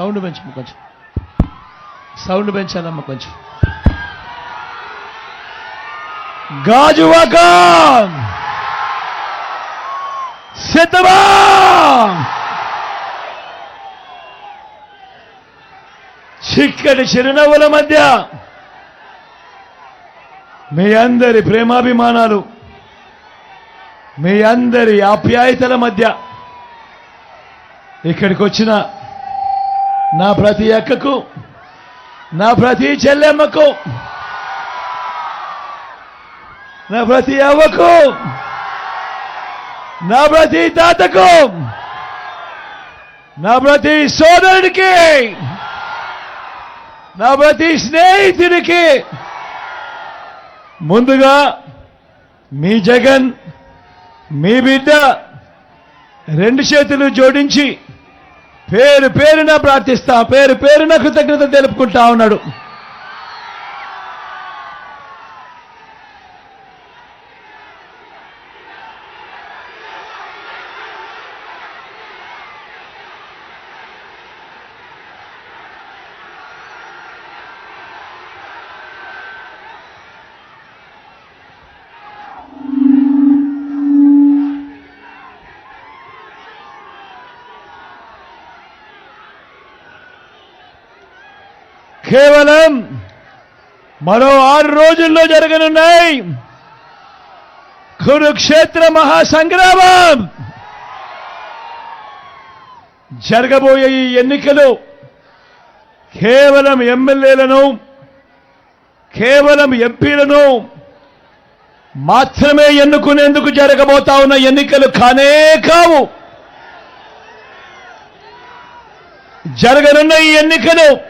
Sound పెంచమ్మ కొంచెం. Sound పెంచాలమ్మ కొంచెం. గాజువాక సిద్ధమా! చిక్కటి చిరునవ్వుల మధ్య మీ అందరి ప్రేమాభిమానాలు మీ అందరి ఆప్యాయతల మధ్య ఇక్కడికి వచ్చిన నా ప్రతి అక్కకు నా ప్రతి చెల్లెమ్మకు నా ప్రతి అవ్వకు నా ప్రతి తాతకు నా ప్రతి సోదరుడికి నా ప్రతి స్నేహితుడికి ముందుగా మీ జగన్ మీ బిడ్డ రెండు చేతులు జోడించి పేరు పేరున ప్రార్థిస్తా. పేరు పేరున కృతజ్ఞత తెలుపుకుంటా ఉన్నాడు. కేవలం మరో ఆరు రోజుల్లో జరగనున్నాయి. కురుక్షేత్ర మహాసంగ్రామం. జరగబోయే ఈ ఎన్నికలు కేవలం ఎమ్మెల్యేలను కేవలం ఎంపీలను మాత్రమే ఎన్నుకునేందుకు జరగబోతా ఉన్న ఎన్నికలు కానే కావు. జరగనున్న ఈ ఎన్నికలు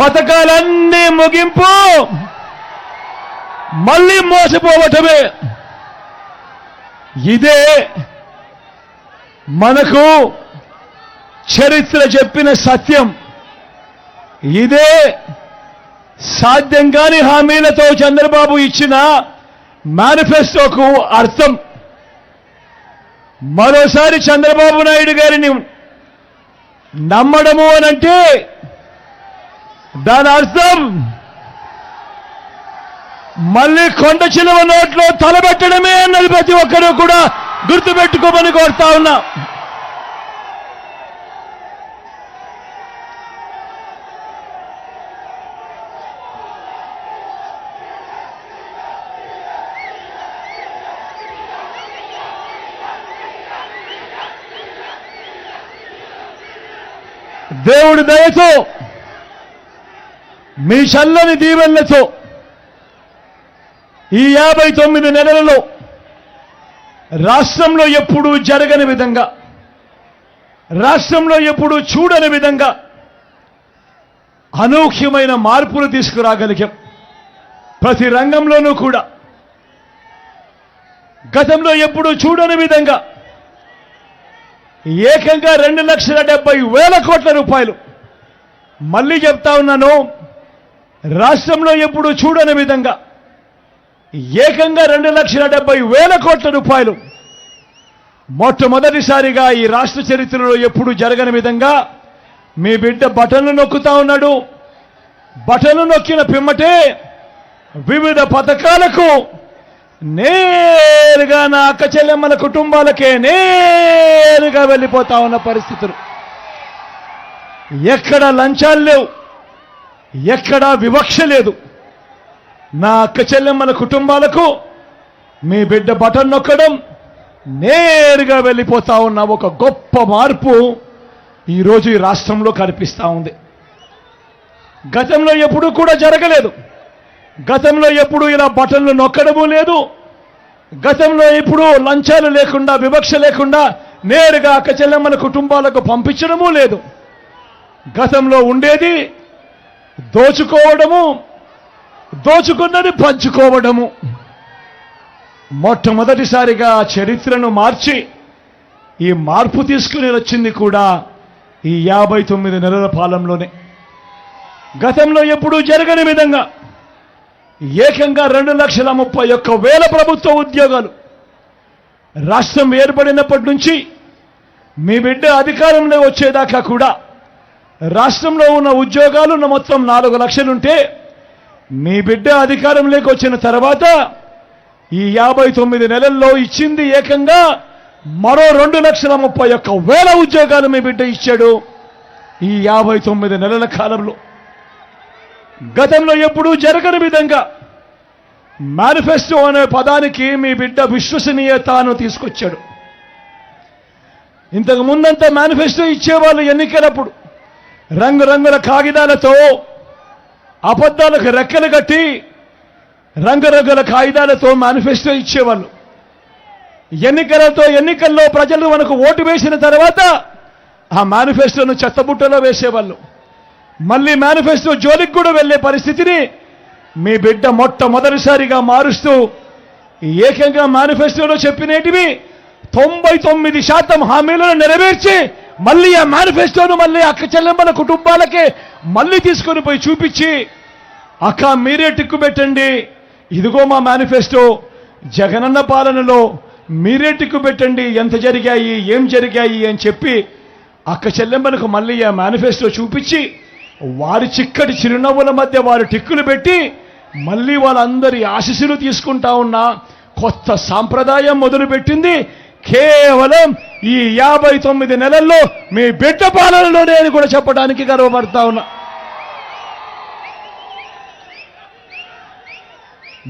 పథకాలన్నీ ముగింపు. మళ్ళీ మోసపోవటమే. ఇదే మనకు చరిత్ర చెప్పిన సత్యం. ఇదే సాధ్యం కాని హామీలతో చంద్రబాబు ఇచ్చిన మేనిఫెస్టోకు అర్థం. మరోసారి చంద్రబాబు నాయుడు గారిని నమ్మడము అనంటే దాని అర్థం మళ్ళీ కొండ చిలువ నోట్లో తలబెట్టడమే అన్నది ప్రతి ఒక్కరూ కూడా గుర్తుపెట్టుకోమని కోరుతా ఉన్నా. దేవుడి దయతో మీ చల్లని దీవెనలతో ఈ యాభై తొమ్మిది నెలలలో రాష్ట్రంలో ఎప్పుడూ జరగని విధంగా రాష్ట్రంలో ఎప్పుడూ చూడని విధంగా అనూహ్యమైన మార్పులు తీసుకురాగలిగాం. ప్రతి రంగంలోనూ కూడా. గతంలో ఎప్పుడూ చూడని విధంగా ఏకంగా రెండు లక్షల డెబ్బై వేల కోట్ల రూపాయలు. మళ్ళీ చెప్తా ఉన్నాను రాష్ట్రంలో ఎప్పుడు చూడని విధంగా ఏకంగా రెండు లక్షల డెబ్బై వేల కోట్ల రూపాయలు మొట్టమొదటిసారిగా ఈ రాష్ట్ర చరిత్రలో ఎప్పుడు జరగని విధంగా మీ బిడ్డ బటన్లు నొక్కుతా ఉన్నాడు. బటన్లు నొక్కిన పిమ్మటే వివిధ పథకాలకు నేరుగా నా అక్క చెల్లెమ్మల కుటుంబాలకే నేరుగా వెళ్ళిపోతా ఉన్న పరిస్థితులు. ఎక్కడ లంచాలు లేవు. ఎక్కడా వివక్ష లేదు. నా అక్క చెల్లెమ్మల కుటుంబాలకు మీ బిడ్డ బటన్ నొక్కడం నేరుగా వెళ్ళిపోతా ఉన్న ఒక గొప్ప మార్పు ఈరోజు ఈ రాష్ట్రంలో కనిపిస్తూ ఉంది. గతంలో ఎప్పుడూ కూడా జరగలేదు. గతంలో ఎప్పుడు ఇలా బటన్లు నొక్కడము లేదు. గతంలో ఇప్పుడు లంచాలు లేకుండా వివక్ష లేకుండా నేరుగా అక్క చెల్లెమ్మల కుటుంబాలకు పంపించడము లేదు. గతంలో ఉండేది దోచుకోవడము దోచుకున్నది పంచుకోవడము. మొట్టమొదటిసారిగా చరిత్రను మార్చి ఈ మార్పు తీసుకుని వచ్చింది కూడా ఈ యాభై తొమ్మిది నెలల పాలనలోనే. గతంలో ఎప్పుడూ జరగని విధంగా ఏకంగా రెండు లక్షల ముప్పై ఒక్క వేల ప్రభుత్వ ఉద్యోగాలు రాష్ట్రం ఏర్పడినప్పటి నుంచి మీ బిడ్డ అధికారంలో వచ్చేదాకా కూడా రాష్ట్రంలో ఉన్న ఉద్యోగాలు ఉన్న మొత్తం నాలుగు లక్షలుంటే మీ బిడ్డ అధికారంలోకి వచ్చిన తర్వాత ఈ యాభై తొమ్మిది నెలల్లో ఇచ్చింది ఏకంగా మరో రెండు లక్షల ముప్పై ఒక్క వేల ఉద్యోగాలు మీ బిడ్డ ఇచ్చాడు ఈ యాభై తొమ్మిది నెలల కాలంలో. గతంలో ఎప్పుడూ జరగని విధంగా మేనిఫెస్టో అనే పదానికి మీ బిడ్డ విశ్వసనీయతను తీసుకొచ్చాడు. ఇంతకు ముందంతా మేనిఫెస్టో ఇచ్చేవాళ్ళు ఎన్నికలప్పుడు రంగురంగుల కాగితాలతో అబద్ధాలకు రెక్కలు కట్టి రంగురంగుల కాగితాలతో మేనిఫెస్టో ఇచ్చేవాళ్ళు. ఎన్నికలతో ఎన్నికల్లో ప్రజలు మనకు ఓటు వేసిన తర్వాత ఆ మేనిఫెస్టోను చెత్తబుట్టలో వేసేవాళ్ళు. మళ్ళీ మేనిఫెస్టో జోలికి కూడా వెళ్ళే పరిస్థితిని మీ బిడ్డ మొట్టమొదటిసారిగా మారుస్తూ ఏకంగా మేనిఫెస్టోలో చెప్పినేటివి తొంభై తొమ్మిది శాతం హామీలను నెరవేర్చి మళ్ళీ ఆ మేనిఫెస్టోను మళ్ళీ అక్క చెల్లెమ్మల కుటుంబాలకే మళ్ళీ తీసుకొని పోయి చూపించి అక్క మీరే టిక్కు పెట్టండి. ఇదిగో మా మేనిఫెస్టో. జగనన్న పాలనలో మీరే టిక్కు పెట్టండి. ఎంత జరిగాయి ఏం జరిగాయి అని చెప్పి అక్క చెల్లెమ్మలకు మళ్ళీ ఆ మేనిఫెస్టో చూపించి వారి చిక్కటి చిరునవ్వుల మధ్య వారు టిక్కులు పెట్టి మళ్ళీ వాళ్ళందరి ఆశీస్సులు తీసుకుంటా ఉన్న కొత్త సాంప్రదాయం మొదలుపెట్టింది. కేవలం ఈ యాభై తొమ్మిది నెలల్లో మీ బిడ్డ పాలనలోనే అని కూడా చెప్పడానికి గర్వపడతా ఉన్నా.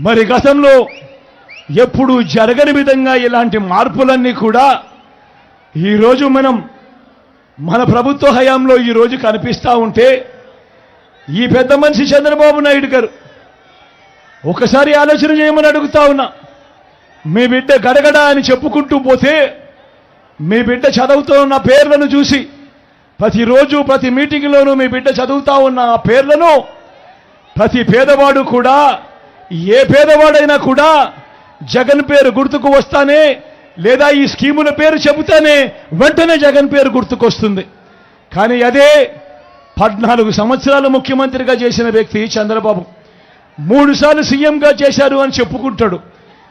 మరి గతంలో ఎప్పుడూ జరగని విధంగా ఇలాంటి మార్పులన్నీ కూడా ఈరోజు మనం మన ప్రభుత్వ హయాంలో ఈరోజు కనిపిస్తా ఉంటే ఈ పెద్ద మనిషి చంద్రబాబు నాయుడు గారు ఒకసారి ఆలోచన చేయమని అడుగుతా ఉన్నా. మీ బిడ్డ గడగడ అని చెప్పుకుంటూ పోతే మీ బిడ్డ చదువుతూ ఉన్న పేర్లను చూసి ప్రతిరోజు ప్రతి మీటింగ్లోనూ మీ బిడ్డ చదువుతా ఉన్న ఆ పేర్లను ప్రతి పేదవాడు కూడా ఏ పేదవాడైనా కూడా జగన్ పేరు గుర్తుకు వస్తానే లేదా ఈ స్కీముల పేరు చెబుతానే వెంటనే జగన్ పేరు గుర్తుకొస్తుంది. కానీ అదే పద్నాలుగు సంవత్సరాలు ముఖ్యమంత్రిగా చేసిన వ్యక్తి చంద్రబాబు. మూడుసార్లు సీఎంగా చేశారు అని చెప్పుకుంటాడు.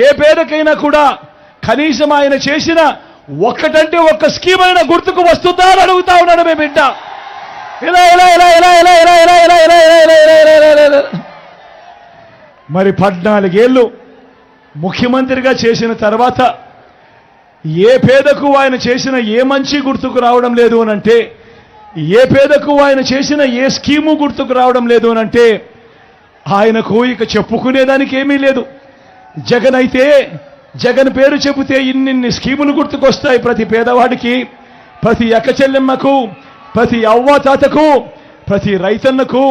ఏ పేరుకైనా కూడా కనీసం ఆయన చేసిన ఒక్కటంటే ఒక్క స్కీమ్ అయినా గుర్తుకు వస్తుందా అని అడుగుతా ఉన్నాడు మీ బిడ్డ ఇలా ఇలా ఇలా ఇలా ఇలా ఇలా ఇలా ఇలా ఇలా ఇలా ఇలా ఇలా ఇలా ఇలా ఇలా మరి పద్నాలుగేళ్ళు ముఖ్యమంత్రిగా చేసిన తర్వాత ఏ పేదకు ఆయన చేసిన ఏ మంచి గుర్తుకు రావడం లేదు అని అంటే ఏ పేదకు ఆయన చేసిన ఏ స్కీము గుర్తుకు రావడం లేదు అని అంటే ఆయనకు ఇక చెప్పుకునేదానికి ఏమీ లేదు జగన్ అయితే జగన్ పేరు చెబితే ఇన్నిన్ని స్కీములు గుర్తుకొస్తాయి ప్రతి పేదవాడికి ప్రతి అక్క చెల్లెమ్మకు ప్రతి అవ్వ తాతకు ప్రతి రైతన్నకు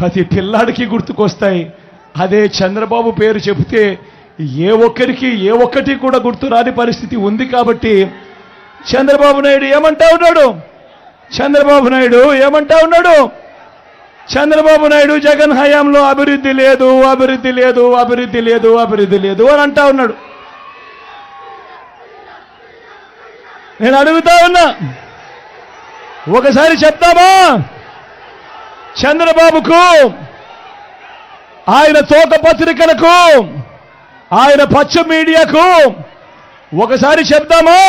ప్రతి పిల్లాడికి గుర్తుకొస్తాయి. అదే చంద్రబాబు పేరు చెబితే ఏ ఒక్కరికి ఏ ఒక్కటి కూడా గుర్తు రాని పరిస్థితి ఉంది కాబట్టి చంద్రబాబు నాయుడు ఏమంటా ఉన్నాడు? చంద్రబాబు నాయుడు ఏమంటా ఉన్నాడు? చంద్రబాబు నాయుడు జగన్ హయాంలో అభివృద్ధి లేదు అభివృద్ధి లేదు అభివృద్ధి లేదు అభివృద్ధి లేదు అని అంటా ఉన్నాడు. నేను అడుగుతా ఉన్నా. ఒకసారి చెప్తామా? చంద్రబాబుకు ఆయన తోక పత్రికలకు ఆయన పచ్చ మీడియాకు ఒకసారి చెప్దామా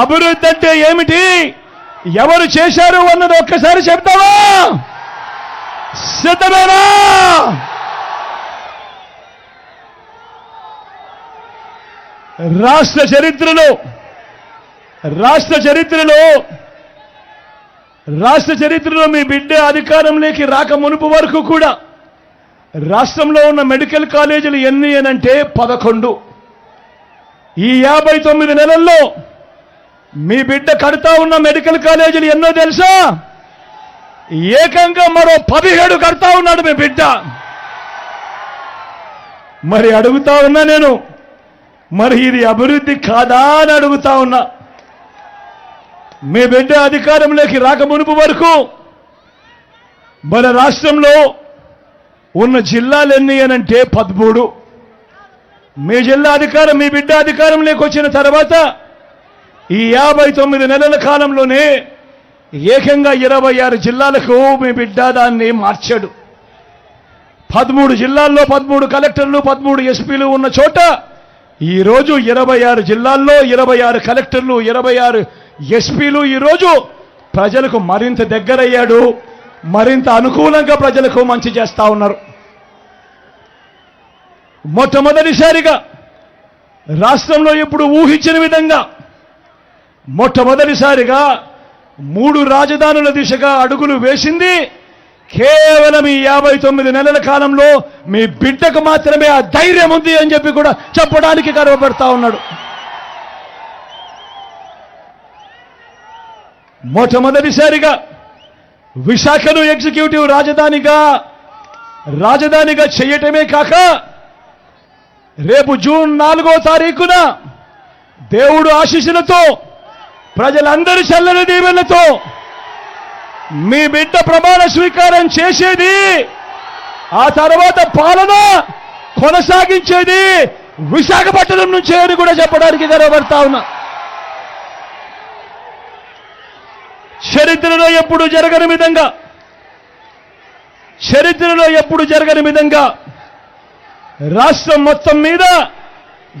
అభివృద్ధి అంటే ఏమిటి? ఎవరు చేశారు అన్నది ఒక్కసారి చెప్తావా? సిద్ధమేనా? రాష్ట్ర చరిత్రలో రాష్ట్ర చరిత్రలో రాష్ట్ర చరిత్రలో మీ బిడ్డ అధికారంలోకి రాక మునుపు వరకు కూడా రాష్ట్రంలో ఉన్న మెడికల్ కాలేజీలు ఎన్ని అనంటే పదకొండు. ఈ యాభై తొమ్మిది నెలల్లో మీ బిడ్డ కడతా ఉన్న మెడికల్ కాలేజీలు ఎన్నో తెలుసా? ఏకంగా మరో పదిహేడు కడతా ఉన్నాడు మీ బిడ్డ. మరి అడుగుతా ఉన్నా నేను. మరి ఇది అభివృద్ధి కాదా అని అడుగుతా ఉన్నా. మీ బిడ్డ అధికారంలోకి రాక మునుపు వరకు మన రాష్ట్రంలో ఉన్న జిల్లాలు ఎన్ని అనంటే పదమూడు. మీ జిల్లా అధికారం మీ బిడ్డ అధికారంలోకి వచ్చిన తర్వాత ఈ యాభై తొమ్మిది నెలల కాలంలోనే ఏకంగా ఇరవై ఆరు జిల్లాలకు మీ బిడ్డ దాన్ని మార్చాడు. పదమూడు జిల్లాల్లో పదమూడు కలెక్టర్లు పదమూడు ఎస్పీలు ఉన్న చోట ఈరోజు ఇరవై ఆరు జిల్లాల్లో ఇరవై ఆరు కలెక్టర్లు ఇరవై ఆరు ఎస్పీలు ఈరోజు ప్రజలకు మరింత దగ్గరయ్యాడు. మరింత అనుకూలంగా ప్రజలకు మంచి చేస్తా ఉన్నారు. మొట్టమొదటిసారిగా రాష్ట్రంలో ఇప్పుడు ఊహించిన విధంగా మొట్టమొదటిసారిగా మూడు రాజధానుల దిశగా అడుగులు వేసింది. కేవలం ఈ యాభై తొమ్మిది నెలల కాలంలో మీ బిడ్డకు మాత్రమే ఆ ధైర్యం ఉంది అని చెప్పి కూడా చెప్పడానికి గర్వపడతా ఉన్నాడు. మొట్టమొదటిసారిగా విశాఖను ఎగ్జిక్యూటివ్ రాజధానిగా రాజధానిగా చేయటమే కాక రేపు జూన్ నాలుగో తారీఖున దేవుడు ఆశీస్సులతో ప్రజలందరి చల్లని దీవెనలతో మీ బిడ్డ ప్రమాణ స్వీకారం చేసేది ఆ తర్వాత పాలన కొనసాగించేది విశాఖపట్నం నుంచే అని కూడా చెప్పడానికి గర్వపడతా ఉన్నా. చరిత్రలో ఎప్పుడు జరగని విధంగా చరిత్రలో ఎప్పుడు జరగని విధంగా రాష్ట్రం మొత్తం మీద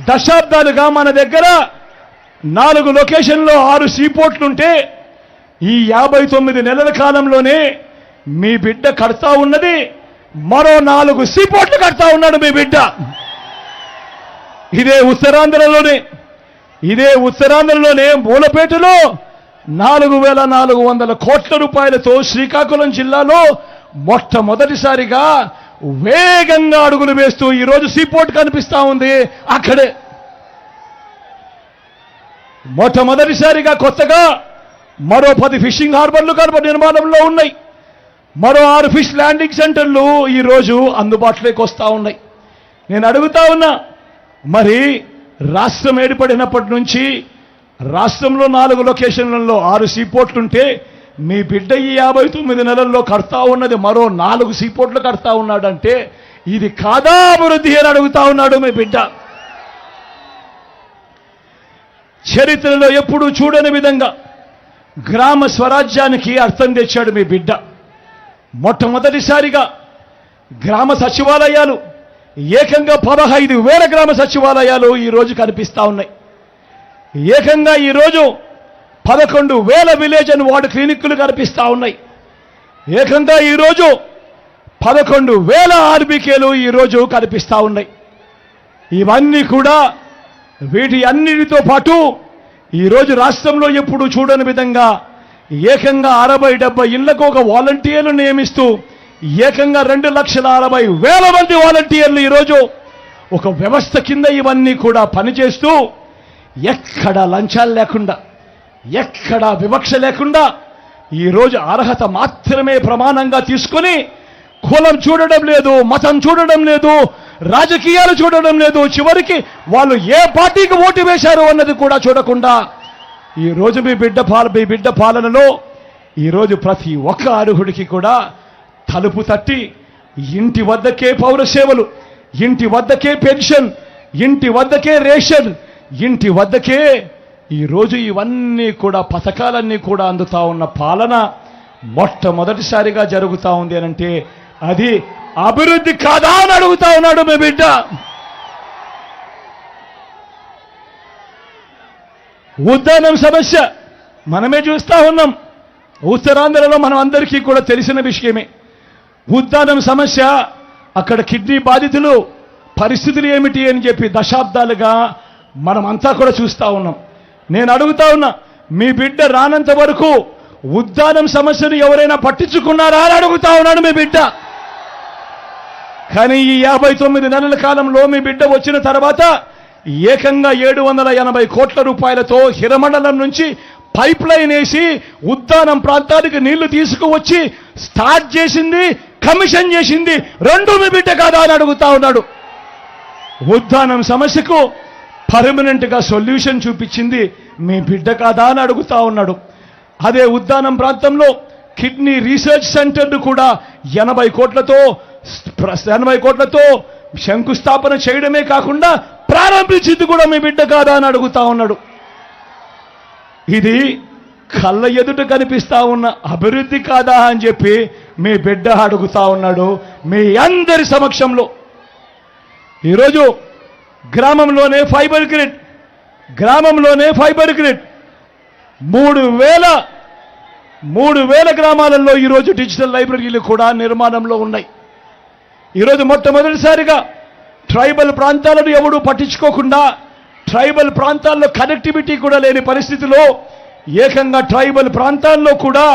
దశాబ్దాలుగా మన దగ్గర నాలుగు లొకేషన్లో ఆరు సీపోర్ట్లుంటే ఈ యాభై తొమ్మిది నెలల కాలంలోనే మీ బిడ్డ కడతా ఉన్నది. మరో నాలుగు సీపోర్ట్లు కడతా ఉన్నాడు మీ బిడ్డ. ఇదే ఉత్తరాంధ్రలోనే ఇదే ఉత్తరాంధ్రలోనే మూలపేటలో నాలుగు వేల నాలుగు వందల కోట్ల రూపాయలతో శ్రీకాకుళం జిల్లాలో మొట్టమొదటిసారిగా వేగంగా అడుగులు వేస్తూ ఈరోజు సీపోర్ట్ కనిపిస్తా ఉంది అక్కడే. మొట్టమొదటిసారిగా కొత్తగా మరో పది ఫిషింగ్ హార్బర్లు కనుక నిర్మాణంలో ఉన్నాయి. మరో ఆరు ఫిష్ ల్యాండింగ్ సెంటర్లు ఈరోజు అందుబాటులోకి వస్తూ ఉన్నాయి. నేను అడుగుతా ఉన్నా మరి రాష్ట్రం ఏర్పడినప్పటి నుంచి రాష్ట్రంలో నాలుగు లొకేషన్లలో ఆరు సీపోర్ట్లుంటే మీ బిడ్డ ఈ యాభై తొమ్మిది నెలల్లో కడతా ఉన్నది మరో నాలుగు సీపోర్ట్లు కడతా ఉన్నాడంటే ఇది కాదా అభివృద్ధి అని అడుగుతా ఉన్నాడు మీ బిడ్డ. చరిత్రలో ఎప్పుడూ చూడని విధంగా గ్రామ స్వరాజ్యానికి అర్థం తెచ్చాడు మీ బిడ్డ. మొట్టమొదటిసారిగా గ్రామ సచివాలయాలు ఏకంగా పదహైదు వేల గ్రామ సచివాలయాలు ఈరోజు కనిపిస్తా ఉన్నాయి. ఏకంగా ఈరోజు పదకొండు వేల విలేజ్ అండ్ వార్డు క్లినిక్లు కనిపిస్తూ ఉన్నాయి. ఏకంగా ఈరోజు పదకొండు వేల ఆర్బీకేలు ఈరోజు కనిపిస్తా ఉన్నాయి. ఇవన్నీ కూడా వీటి అన్నిటితో పాటు ఈరోజు రాష్ట్రంలో ఎప్పుడు చూడని విధంగా ఏకంగా అరవై డెబ్బై ఇళ్ళకు ఒక వాలంటీర్లు నియమిస్తూ ఏకంగా రెండు లక్షల అరవై వేల మంది వాలంటీర్లు ఈరోజు ఒక వ్యవస్థ కింద ఇవన్నీ కూడా పనిచేస్తూ ఎక్కడ లంచాలు లేకుండా ఎక్కడ వివక్ష లేకుండా ఈరోజు అర్హత మాత్రమే ప్రమాణంగా తీసుకొని కులం చూడడం లేదు మతం చూడడం లేదు రాజకీయాలు చూడడం లేదు. చివరికి వాళ్ళు ఏ పార్టీకి ఓటు వేశారు అన్నది కూడా చూడకుండా ఈ రోజు మీ బిడ్డ పాల మీ బిడ్డ పాలనలో ఈరోజు ప్రతి ఒక్క అర్హుడికి కూడా తలుపు తట్టి ఇంటి వద్దకే పౌర సేవలు ఇంటి వద్దకే పెన్షన్ ఇంటి వద్దకే రేషన్ ఇంటి వద్దకే ఈరోజు ఇవన్నీ కూడా పథకాలన్నీ కూడా అందుతా ఉన్న పాలన మొట్టమొదటిసారిగా జరుగుతూ ఉంది అని అంటే అది అభివృద్ధి కాదా అని అడుగుతా ఉన్నాడు మీ బిడ్డ. ఉద్దానం సమస్య. మనమే చూస్తా ఉన్నాం. ఉత్తరాంధ్రలో మనం అందరికీ కూడా తెలిసిన విషయమే. ఉద్దానం సమస్య అక్కడ కిడ్నీ బాధితులు పరిస్థితులు ఏమిటి అని చెప్పి దశాబ్దాలుగా మనం అంతా కూడా చూస్తా ఉన్నాం. నేను అడుగుతా ఉన్నా మీ బిడ్డ రానంత వరకు ఉద్దానం సమస్యను ఎవరైనా పట్టించుకున్నారా అని అడుగుతా ఉన్నాడు మీ బిడ్డ. కానీ ఈ యాభై తొమ్మిది నెలల కాలంలో మీ బిడ్డ వచ్చిన తర్వాత ఏకంగా ఏడు వందల ఎనభై కోట్ల రూపాయలతో హిరమండలం నుంచి పైప్ లైన్ వేసి ఉద్దానం ప్రాంతానికి నీళ్ళు తీసుకువచ్చి స్టార్ట్ చేసింది కమిషన్ చేసింది. రెండు మీ బిడ్డ కాదా అని అడుగుతా ఉన్నాడు. ఉద్దానం సమస్యకు పర్మనెంట్గా సొల్యూషన్ చూపించింది మీ బిడ్డ కాదా అని అడుగుతా ఉన్నాడు. అదే ఉద్దానం ప్రాంతంలో కిడ్నీ రీసెర్చ్ సెంటర్ కూడా ఎనభై కోట్లతో ఎనభై కోట్లతో శంకుస్థాపన చేయడమే కాకుండా ప్రారంభించింది కూడా మీ బిడ్డ కాదా అని అడుగుతా ఉన్నాడు. ఇది కళ్ళ ఎదుట కనిపిస్తా ఉన్న అభివృద్ధి కాదా అని చెప్పి మీ బిడ్డ అడుగుతా ఉన్నాడు మీ అందరి సమక్షంలో. ఈరోజు గ్రామంలోనే ఫైబర్ గ్రిడ్ గ్రామంలోనే ఫైబర్ గ్రిడ్. మూడు వేల మూడు వేల గ్రామాలలో ఈరోజు డిజిటల్ లైబ్రరీలు కూడా నిర్మాణంలో ఉన్నాయి. ఈరోజు మొట్టమొదటిసారిగా ట్రైబల్ ప్రాంతాలను ఎవడూ పట్టించుకోకుండా ట్రైబల్ ప్రాంతాల్లో కనెక్టివిటీ కూడా లేని పరిస్థితిలో ఏకంగా ట్రైబల్ ప్రాంతాల్లో కూడా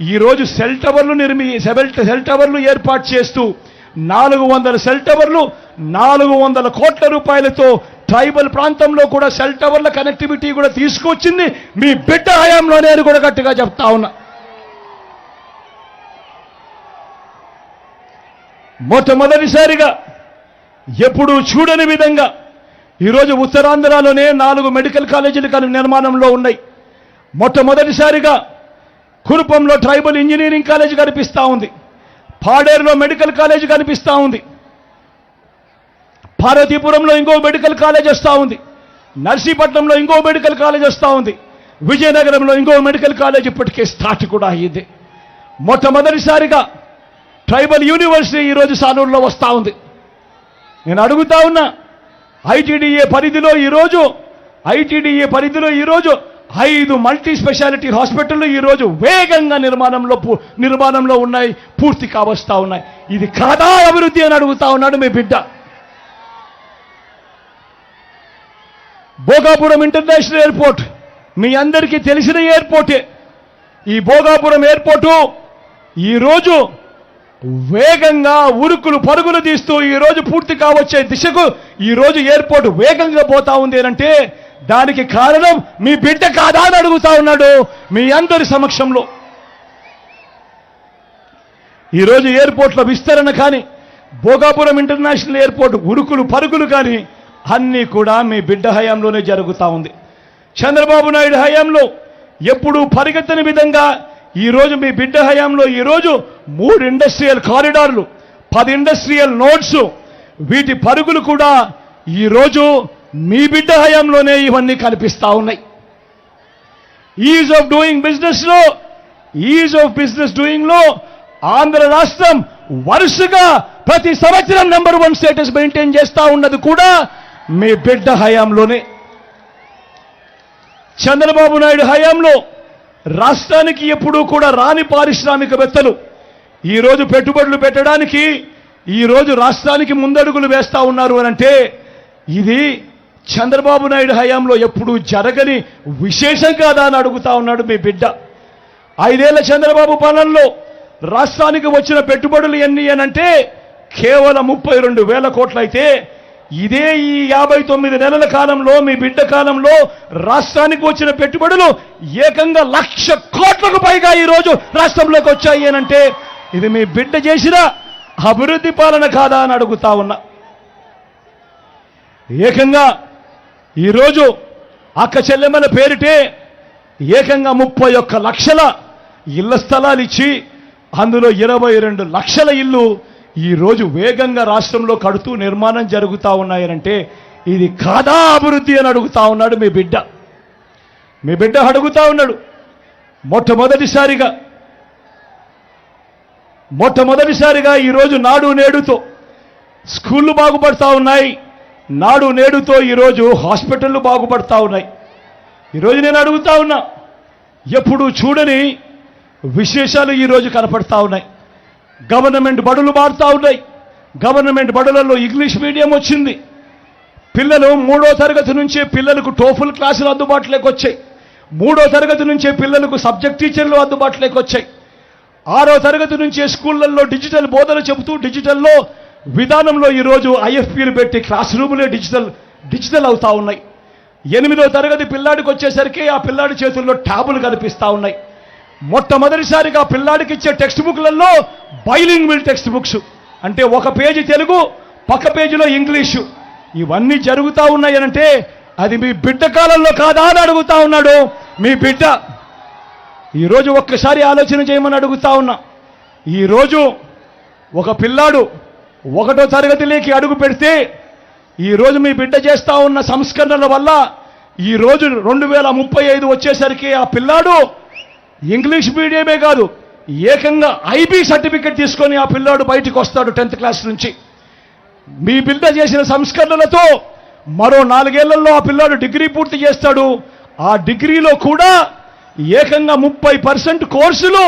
ఈరోజు సెల్ టవర్లు నిర్మి సెల్ సెల్ టవర్లు ఏర్పాటు చేస్తూ నాలుగు వందల సెల్ టవర్లు నాలుగు వందల కోట్ల రూపాయలతో ట్రైబల్ ప్రాంతంలో కూడా సెల్ టవర్ల కనెక్టివిటీ కూడా తీసుకొచ్చింది. మీ బిడ్డ హయాంలోనే అని కూడా గట్టిగా చెప్తా ఉన్నా. మొట్టమొదటిసారిగా ఎప్పుడూ చూడని విధంగా ఈరోజు ఉత్తరాంధ్రలోనే నాలుగు మెడికల్ కాలేజీలు కను నిర్మాణంలో ఉన్నాయి. మొట్టమొదటిసారిగా కురుపంలో ట్రైబల్ ఇంజనీరింగ్ కాలేజ్ కనిపిస్తూ ఉంది. పాడేరులో మెడికల్ కాలేజ్ కనిపిస్తూ ఉంది. పార్వతీపురంలో ఇంకో మెడికల్ కాలేజ్ వస్తూ ఉంది. నర్సీపట్నంలో ఇంకో మెడికల్ కాలేజ్ వస్తూ ఉంది. విజయనగరంలో ఇంకో మెడికల్ కాలేజ్ ఇప్పటికే స్టార్ట్ కూడా అయ్యింది మొట్టమొదటిసారిగా ట్రైబల్ యూనివర్సిటీ ఈరోజు సాలూరులో వస్తూ ఉంది. నేను అడుగుతా ఉన్నా ఐటీడీఏ పరిధిలో ఈరోజు ఐటీడీఏ పరిధిలో ఈరోజు ఐదు మల్టీ స్పెషాలిటీ హాస్పిటళ్ళు ఈరోజు వేగంగా నిర్మాణంలో పూ- నిర్మాణంలో ఉన్నాయి పూర్తి కావస్తా ఉన్నాయి. ఇది కాదా అభివృద్ధి అని అడుగుతా ఉన్నాడు మీ బిడ్డ. భోగాపురం ఇంటర్నేషనల్ ఎయిర్పోర్ట్ మీ అందరికీ తెలిసిన ఎయిర్పోర్టే. ఈ భోగాపురం ఎయిర్పోర్టు ఈరోజు వేగంగా ఉరుకులు పరుగులు తీస్తూ ఈ రోజు పూర్తి కావచ్చే దిశకు ఈ రోజు ఎయిర్పోర్ట్ వేగంగా పోతా ఉంది అంటే దానికి కారణం మీ బిడ్డ కాదా అని అడుగుతా ఉన్నాడు మీ అందరి సమక్షంలో. ఈరోజు ఎయిర్పోర్ట్ల విస్తరణ కానీ భోగాపురం ఇంటర్నేషనల్ ఎయిర్పోర్ట్ ఉరుకులు పరుగులు కానీ అన్నీ కూడా మీ బిడ్డ హయాంలోనే జరుగుతూ ఉంది. చంద్రబాబు నాయుడు హయాంలో ఎప్పుడూ పరిగెత్తని విధంగా ఈ రోజు మీ బిడ్డ హయాంలో ఈ రోజు మూడు ఇండస్ట్రియల్ కారిడార్లు పది ఇండస్ట్రియల్ నోట్స్ వీటి పరుగులు కూడా ఈ రోజు మీ బిడ్డ హయాంలోనే ఇవన్నీ కనిపిస్తా ఉన్నాయి. ఈజ్ ఆఫ్ డూయింగ్ బిజినెస్లో ఈజ్ ఆఫ్ బిజినెస్ డూయింగ్లో ఆంధ్ర రాష్ట్రం వరుసగా ప్రతి సంవత్సరం నెంబర్ వన్ స్టేటస్ మెయింటైన్ చేస్తూ ఉన్నది కూడా మీ బిడ్డ హయాంలోనే. చంద్రబాబు నాయుడు హయాంలో రాష్ట్రానికి ఎప్పుడూ కూడా రాని పారిశ్రామికవేత్తలు. ఈరోజు పెట్టుబడులు పెట్టడానికి ఈరోజు రాష్ట్రానికి ముందడుగులు వేస్తా ఉన్నారు అని అంటే ఇది చంద్రబాబు నాయుడు హయాంలో ఎప్పుడూ జరగని విశేషం కాదా అని అడుగుతా ఉన్నాడు మీ బిడ్డ. ఐదేళ్ళ చంద్రబాబు పాలనలో రాష్ట్రానికి వచ్చిన పెట్టుబడులు ఎన్ని అనంటే కేవలం ముప్పై రెండు వేల కోట్లయితే ఇదే ఈ యాభై తొమ్మిది నెలల కాలంలో మీ బిడ్డ కాలంలో రాష్ట్రానికి వచ్చిన పెట్టుబడులు ఏకంగా లక్ష కోట్లకు పైగా ఈ రోజు రాష్ట్రంలోకి వచ్చాయి అనంటే ఇది మీ బిడ్డ చేసిన అభివృద్ధి పాలన కాదా అని అడుగుతా ఉన్నా. ఏకంగా ఈరోజు అక్క చెల్లెమ్మల పేరిటే ఏకంగా ముప్పై ఒక్క లక్షల ఇళ్ళ స్థలాలు ఇచ్చి అందులో ఇరవై రెండు లక్షల ఇల్లు ఈరోజు వేగంగా రాష్ట్రంలో కడుతూ నిర్మాణం జరుగుతూ ఉన్నాయనంటే ఇది కాదా అభివృద్ధి అని అడుగుతా ఉన్నాడు మీ బిడ్డ. మీ బిడ్డ అడుగుతా ఉన్నాడు. మొట్టమొదటిసారిగా మొట్టమొదటిసారిగా ఈరోజు నాడు నేడుతో స్కూళ్ళు బాగుపడతా ఉన్నాయి. నాడు నేడుతో ఈరోజు హాస్పిటళ్ళు బాగుపడతా ఉన్నాయి. ఈరోజు నేను అడుగుతా ఉన్నా ఎప్పుడు చూడని విశేషాలు ఈరోజు కనపడతా ఉన్నాయి. గవర్నమెంట్ బడులు మారుతూ ఉన్నాయి. గవర్నమెంట్ బడులలో ఇంగ్లీష్ మీడియం వచ్చింది. పిల్లలు మూడో తరగతి నుంచే పిల్లలకు టోఫుల్ క్లాసులు అందుబాటులోకి వచ్చాయి. మూడో తరగతి నుంచే పిల్లలకు సబ్జెక్ట్ టీచర్లు అందుబాటులోకి వచ్చాయి. ఆరో తరగతి నుంచే స్కూళ్ళల్లో డిజిటల్ బోధన చెబుతూ డిజిటల్లో విధానంలో ఈరోజు ఐఎఫ్పీలు పెట్టి క్లాస్ రూములే డిజిటల్ డిజిటల్ అవుతా ఉన్నాయి. ఎనిమిదో తరగతి పిల్లాడికి వచ్చేసరికి ఆ పిల్లాడి చేతుల్లో ట్యాబులు కనిపిస్తూ ఉన్నాయి. మొట్టమొదటిసారిగా పిల్లాడికి ఇచ్చే టెక్స్ట్ బుక్లలో బైలింగ్విల్ టెక్స్ట్ బుక్స్. అంటే ఒక పేజీ తెలుగు పక్క పేజీలో ఇంగ్లీషు. ఇవన్నీ జరుగుతూ ఉన్నాయనంటే అది మీ బిడ్డ కాలంలో కాదా అని అడుగుతా ఉన్నాడు. మీ బిడ్డ. ఈరోజు ఒక్కసారి ఆలోచన చేయమని అడుగుతా ఉన్నా. ఈరోజు ఒక పిల్లాడు ఒకటో తరగతిలోకి అడుగు పెడితే ఈరోజు మీ బిడ్డ చేస్తూ ఉన్న సంస్కరణల వల్ల ఈరోజు రెండు వేల ముప్పై ఐదు వచ్చేసరికి ఆ పిల్లాడు ఇంగ్లీష్ మీడియమే కాదు ఏకంగా ఐబీ సర్టిఫికెట్ తీసుకొని ఆ పిల్లాడు బయటికి వస్తాడు టెన్త్ క్లాస్ నుంచి. మీ బిడ్డ చేసిన సంస్కరణలతో మరో నాలుగేళ్ళలో ఆ పిల్లాడు డిగ్రీ పూర్తి చేస్తాడు. ఆ డిగ్రీలో కూడా ఏకంగా ముప్పై పర్సెంట్ కోర్సులు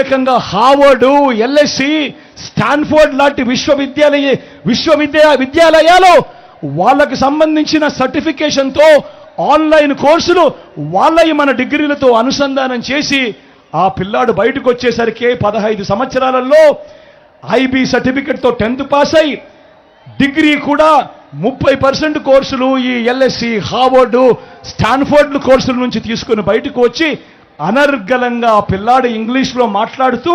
ఏకంగా హార్వర్డు ఎల్ఎస్సి స్టాన్ఫోర్డ్ లాంటి విశ్వవిద్యాలయ విశ్వవిద్యా విద్యాలయాలు వాళ్ళకు సంబంధించిన సర్టిఫికేషన్తో ఆన్లైన్ కోర్సులు వాళ్ళవి మన డిగ్రీలతో అనుసంధానం చేసి ఆ పిల్లాడు బయటకు వచ్చేసరికి పదహైదు సంవత్సరాలలో ఐబీ సర్టిఫికెట్తో టెన్త్ పాస్ అయి డిగ్రీ కూడా ముప్పై పర్సెంట్ కోర్సులు ఈ ఎల్ఎస్సి హార్వర్డ్ స్టాన్ఫోర్డ్ కోర్సుల నుంచి తీసుకుని బయటకు వచ్చి అనర్గళంగా ఆ పిల్లాడు ఇంగ్లీష్లో మాట్లాడుతూ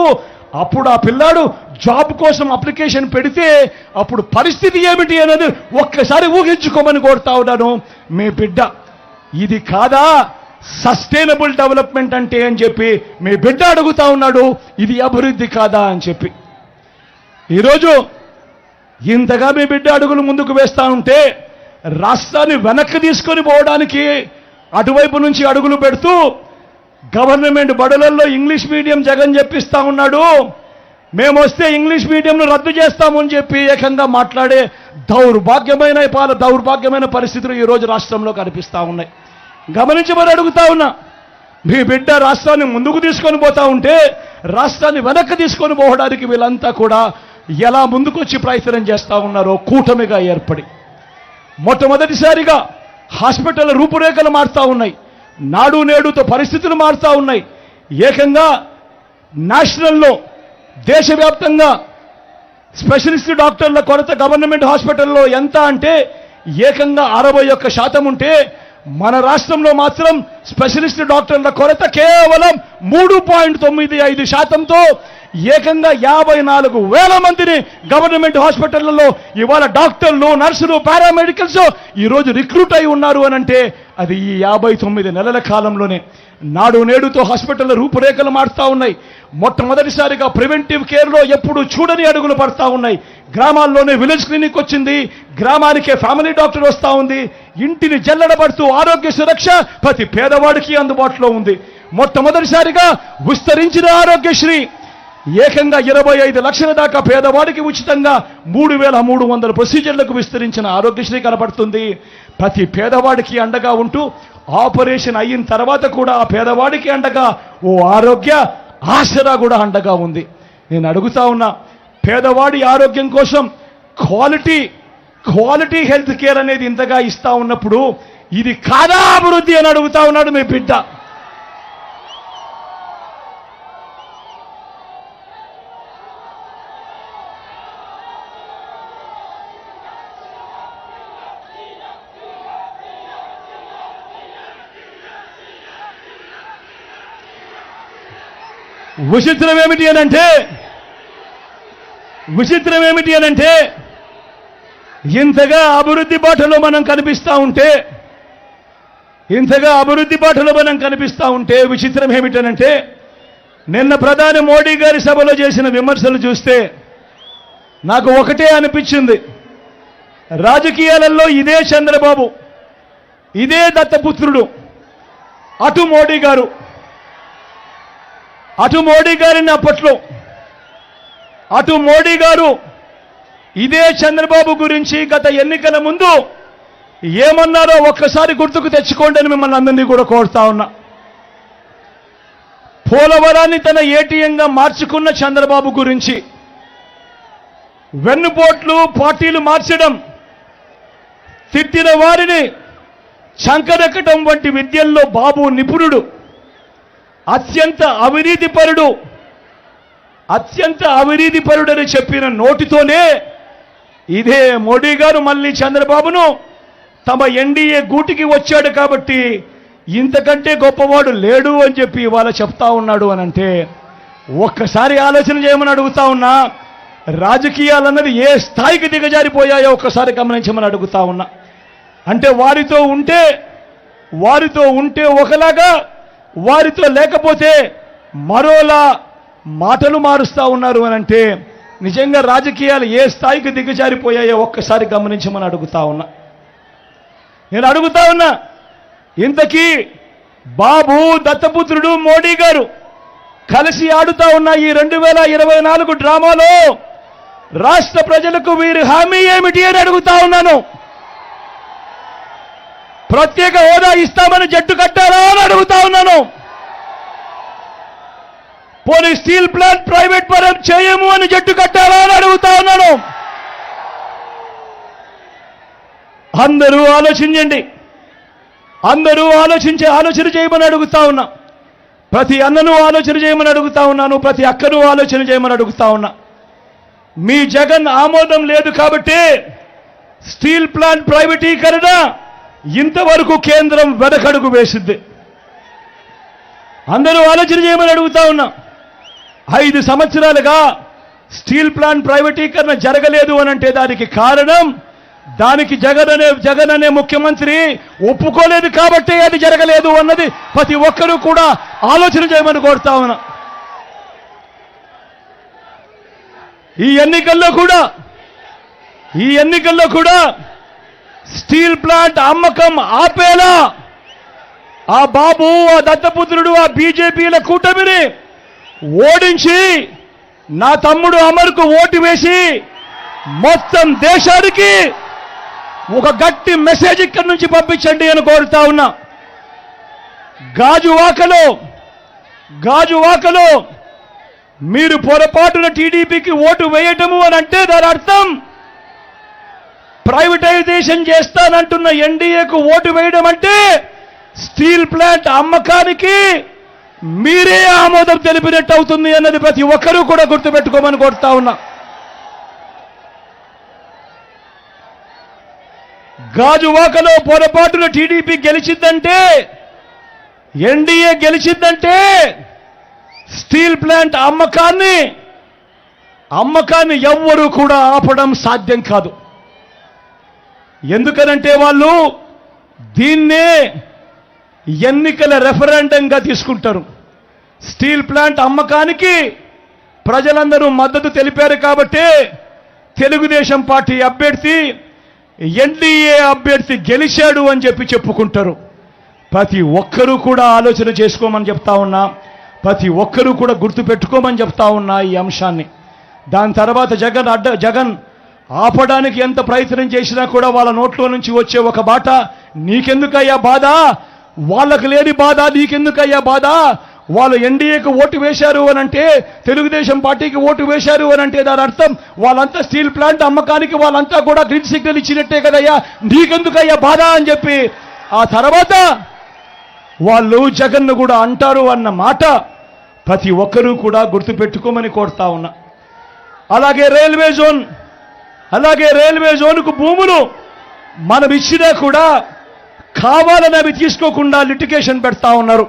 అప్పుడు ఆ పిల్లాడు జాబ్ కోసం అప్లికేషన్ పెడితే అప్పుడు పరిస్థితి ఏమిటి అనేది ఒక్కసారి ఊహించుకోమని కోరుతా ఉన్నాను. మీ బిడ్డ ఇది కాదా? సస్టైనబుల్ డెవలప్మెంట్ అంటే అని చెప్పి మీ బిడ్డ అడుగుతా ఉన్నాడు ఇది అభివృద్ధి కాదా అని చెప్పి. ఈరోజు ఇంతగా మీ బిడ్డ అడుగులు ముందుకు వేస్తా ఉంటే రాష్ట్రాన్ని వెనక్కి తీసుకొని పోవడానికి అటువైపు నుంచి అడుగులు పెడుతూ గవర్నమెంట్ బడులల్లో ఇంగ్లీష్ మీడియం జగన్ చెప్పిస్తా ఉన్నాడు మేము వస్తే ఇంగ్లీష్ మీడియంను రద్దు చేస్తామని చెప్పి ఏకంగా మాట్లాడే దౌర్భాగ్యమైన పాల దౌర్భాగ్యమైన పరిస్థితులు ఈరోజు రాష్ట్రంలో కనిపిస్తా ఉన్నాయి. గమనించి మరి అడుగుతా ఉన్నా. మీ బిడ్డ రాష్ట్రాన్ని ముందుకు తీసుకొని పోతా ఉంటే రాష్ట్రాన్ని వెనక్కి తీసుకొని పోవడానికి వీళ్ళంతా కూడా ఎలా ముందుకొచ్చి ప్రయత్నం చేస్తూ ఉన్నారో కూటమిగా ఏర్పడి. మొట్టమొదటిసారిగా హాస్పిటల్ రూపురేఖలు మారుతూ ఉన్నాయి. నాడు నేడుతో పరిస్థితులు మారుతూ ఉన్నాయి. ఏకంగా నేషనల్లో దేశవ్యాప్తంగా స్పెషలిస్ట్ డాక్టర్ల కొరత గవర్నమెంట్ హాస్పిటల్లో ఎంత అంటే ఏకంగా అరవై ఒక్క శాతం ఉంటే మన రాష్ట్రంలో మాత్రం స్పెషలిస్ట్ డాక్టర్ల కొరత కేవలం మూడు పాయింట్ తొమ్మిది ఐదు శాతంతో ఏకంగా యాభై నాలుగు వేల మందిని గవర్నమెంట్ హాస్పిటళ్ళలో ఇవాళ డాక్టర్లు నర్సులు పారామెడికల్స్ ఈరోజు రిక్రూట్ అయి ఉన్నారు అని అంటే అది ఈ యాభై తొమ్మిది నెలల కాలంలోనే. నాడు నేడుతో హాస్పిటల్ రూపురేఖలు మారుతా ఉన్నాయి. మొట్టమొదటిసారిగా ప్రివెంటివ్ కేర్లో ఎప్పుడు చూడని అడుగులు పడతా ఉన్నాయి. గ్రామాల్లోనే విలేజ్ క్లినిక్ వచ్చింది. గ్రామానికే ఫ్యామిలీ డాక్టర్ వస్తా ఉంది. ఇంటిని జల్లడబడుతూ ఆరోగ్య సురక్ష ప్రతి పేదవాడికి అందుబాటులో ఉంది. మొట్టమొదటిసారిగా విస్తరించిన ఆరోగ్యశ్రీ. ఏకంగా ఇరవై ఐదు లక్షల దాకా పేదవాడికి ఉచితంగా మూడు వేల మూడు వందల ప్రొసీజర్లకు విస్తరించిన ఆరోగ్యశ్రీ కనబడుతుంది. ప్రతి పేదవాడికి అండగా ఉంటూ ఆపరేషన్ అయిన తర్వాత కూడా ఆ పేదవాడికి అండగా ఓ ఆరోగ్య ఆసరా కూడా అండగా ఉంది. నేను అడుగుతా ఉన్నా పేదవాడి ఆరోగ్యం కోసం క్వాలిటీ క్వాలిటీ హెల్త్ కేర్ అనేది ఇంతగా ఇస్తా ఉన్నప్పుడు ఇది కాదా అభివృద్ధి అని అడుగుతా ఉన్నాడు మీ బిడ్డ. విచిత్రం ఏమిటి అనంటే విచిత్రం ఏమిటి అనంటే ఇంతగా అభివృద్ధి బాటలో మనం కనిపిస్తూ ఉంటే ఇంతగా అభివృద్ధి బాటలో మనం కనిపిస్తా ఉంటే విచిత్రం ఏమిటనంటే నిన్న ప్రధాని మోడీ గారి సభలో చేసిన విమర్శలు చూస్తే నాకు ఒకటే అనిపించింది. రాజకీయాలలో ఇదే చంద్రబాబు ఇదే దత్తపుత్రుడు అటు మోడీ గారు అటు మోడీ గారిని అప్పట్లో అటు మోడీ గారు ఇదే చంద్రబాబు గురించి గత ఎన్నికల ముందు ఏమన్నారో ఒక్కసారి గుర్తుకు తెచ్చుకోండి అని మిమ్మల్ని అందరినీ కూడా కోరుతా ఉన్నా. పోలవరాన్ని తన ఏటీఎంగా మార్చుకున్న చంద్రబాబు గురించి వెన్నుపోట్లు పార్టీలు మార్చడం తిట్టిన వారిని చంకరెక్కటం వంటి విద్యల్లో బాబు నిపుణుడు అత్యంత అవినీతిపరుడు అత్యంత అవినీతిపరుడని చెప్పిన నోటితోనే ఇదే మోడీ గారు మళ్ళీ చంద్రబాబును తమ ఎన్డీఏ గూటికి వచ్చాడు కాబట్టి ఇంతకంటే గొప్పవాడు లేడు అని చెప్పి ఇవాళ చెప్తా ఉన్నాడు అని అంటే ఒక్కసారి ఆలోచన చేయమని అడుగుతా ఉన్నా రాజకీయాలన్నది ఏ స్థాయికి దిగజారిపోయాయో ఒక్కసారి గమనించమని అడుగుతా ఉన్నా. అంటే వారితో ఉంటే వారితో ఉంటే ఒకలాగా వారితో లేకపోతే మరోలా మాటలు మారుస్తా ఉన్నారు అని అంటే నిజంగా రాజకీయాలు ఏ స్థాయికి దిగజారిపోయాయో ఒక్కసారి గమనించమని అడుగుతా ఉన్నా. నేను అడుగుతా ఉన్నా ఇంతకీ బాబు దత్తపుత్రుడు మోడీ గారు కలిసి ఆడుతా ఉన్న ఈ రెండు వేల ఇరవై నాలుగు డ్రామాలో రాష్ట్ర ప్రజలకు వీరి హామీ ఏమిటి అని అడుగుతా ఉన్నాను. ప్రత్యేక హోదా ఇస్తామని జట్టు కట్టారా అని అడుగుతా ఉన్నాను. పోనీ స్టీల్ ప్లాంట్ ప్రైవేట్ పరం చేయము అని జట్టు కట్టారా అని అడుగుతా ఉన్నాను. అందరూ ఆలోచించండి. అందరూ ఆలోచించే ఆలోచన చేయమని అడుగుతా ఉన్నా. ప్రతి అన్నను ఆలోచన చేయమని అడుగుతా ఉన్నాను ప్రతి అక్కను ఆలోచన చేయమని అడుగుతా ఉన్నా. మీ జగన్ ఆమోదం లేదు కాబట్టి స్టీల్ ప్లాంట్ ప్రైవేటీకరణ ఇంతవరకు కేంద్రం వెనకడుగు వేసింది. అందరూ ఆలోచన చేయమని అడుగుతా ఉన్నా. ఐదు సంవత్సరాలుగా స్టీల్ ప్లాంట్ ప్రైవేటీకరణ జరగలేదు అని అంటే దానికి కారణం దానికి జగన్ అనే జగన్ అనే ముఖ్యమంత్రి ఒప్పుకోలేదు కాబట్టి అది జరగలేదు అన్నది ప్రతి ఒక్కరూ కూడా ఆలోచన చేయమని కోరుతా ఉన్నా. ఈ ఎన్నికల్లో కూడా ఈ ఎన్నికల్లో కూడా స్టీల్ ప్లాంట్ అమ్మకం ఆపేలా ఆ బాబు ఆ దత్తపుత్రుడు ఆ బీజేపీల కూటమిని ఓడించి నా తమ్ముడు అమర్కు ఓటు వేసి మొత్తం దేశానికి ఒక గట్టి మెసేజ్ ఇక్కడి నుంచి పంపించండి అని కోరుతా ఉన్నా. గాజువాకలో గాజువాకలో మీరు పొరపాటున టీడీపీకి ఓటు వేయటము అని అంటే దాని అర్థం ప్రైవేటైజేషన్ చేస్తానంటున్న ఎన్డీఏకు ఓటు వేయడం అంటే స్టీల్ ప్లాంట్ అమ్మకానికి మీరే ఆమోదం తెలిపినట్టు అవుతుంది అన్నది ప్రతి ఒక్కరూ కూడా గుర్తుపెట్టుకోమని కోరుతా ఉన్నా. గాజువాకలో పొరపాటున టీడీపీ గెలిచిందంటే ఎన్డీఏ గెలిచిందంటే స్టీల్ ప్లాంట్ అమ్మకాన్ని అమ్మకాన్ని ఎవ్వరూ కూడా ఆపడం సాధ్యం కాదు. ఎందుకనంటే వాళ్ళు దీన్నే ఎన్నికల రెఫరెండంగా తీసుకుంటారు. స్టీల్ ప్లాంట్ అమ్మకానికి ప్రజలందరూ మద్దతు తెలిపారు కాబట్టి తెలుగుదేశం పార్టీ అభ్యర్థి ఎన్డీఏ అభ్యర్థి గెలిచాడు అని చెప్పి చెప్పుకుంటారు. ప్రతి ఒక్కరూ కూడా ఆలోచన చేసుకోమని చెప్తా ఉన్నా ప్రతి ఒక్కరూ కూడా గుర్తుపెట్టుకోమని చెప్తా ఉన్నా ఈ అంశాన్ని. దాని తర్వాత జగన్ అడ్డ జగన్ ఆపడానికి ఎంత ప్రయత్నం చేసినా కూడా వాళ్ళ నోట్లో నుంచి వచ్చే ఒక బాట నీకెందుకయ్యా బాధ? వాళ్ళకు లేని బాధ నీకెందుకయ్యా బాధ? వాళ్ళు ఎన్డీఏకు ఓటు వేశారు అని అంటే తెలుగుదేశం పార్టీకి ఓటు వేశారు అని అంటే దాని అర్థం వాళ్ళంతా స్టీల్ ప్లాంట్ అమ్మకానికి వాళ్ళంతా కూడా గ్రీన్ సిగ్నల్ ఇచ్చినట్టే కదయ్యా. నీకెందుకయ్యా బాధ అని చెప్పి ఆ తర్వాత వాళ్ళు జగన్ను కూడా అంటారు అన్న మాట ప్రతి ఒక్కరూ కూడా గుర్తుపెట్టుకోమని కోరుతా ఉన్నా. అలాగే రైల్వే జోన్ అలాగే రైల్వే జోన్కు భూములు మనం ఇచ్చినా కూడా కావాలని అవి తీసుకోకుండా లిటికేషన్ పెడతా ఉన్నారు.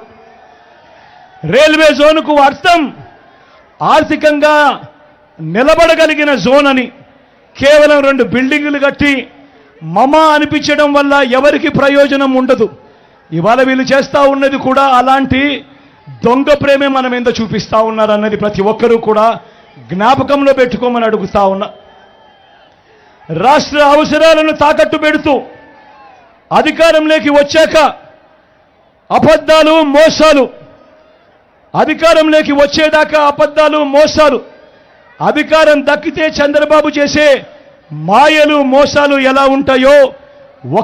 రైల్వే జోన్కు అర్థం ఆర్థికంగా నిలబడగలిగిన జోన్ అని. కేవలం రెండు బిల్డింగులు కట్టి మమ అనిపించడం వల్ల ఎవరికి ప్రయోజనం ఉండదు. ఇవాళ వీళ్ళు చేస్తూ ఉన్నది కూడా అలాంటి దొంగ ప్రేమే మనం ఎంత చూపిస్తూ ఉన్నారన్నది ప్రతి ఒక్కరూ కూడా జ్ఞాపకంలో పెట్టుకోమని అడుగుతా ఉన్నా. రాష్ట్ర అవసరాలను తాకట్టు పెడుతూ అధికారంలోకి వచ్చాక అబద్ధాలు మోసాలు. అధికారంలోకి వచ్చేదాకా అబద్ధాలు మోసాలు. అధికారం దక్కితే చంద్రబాబు చేసే మాయలు మోసాలు ఎలా ఉంటాయో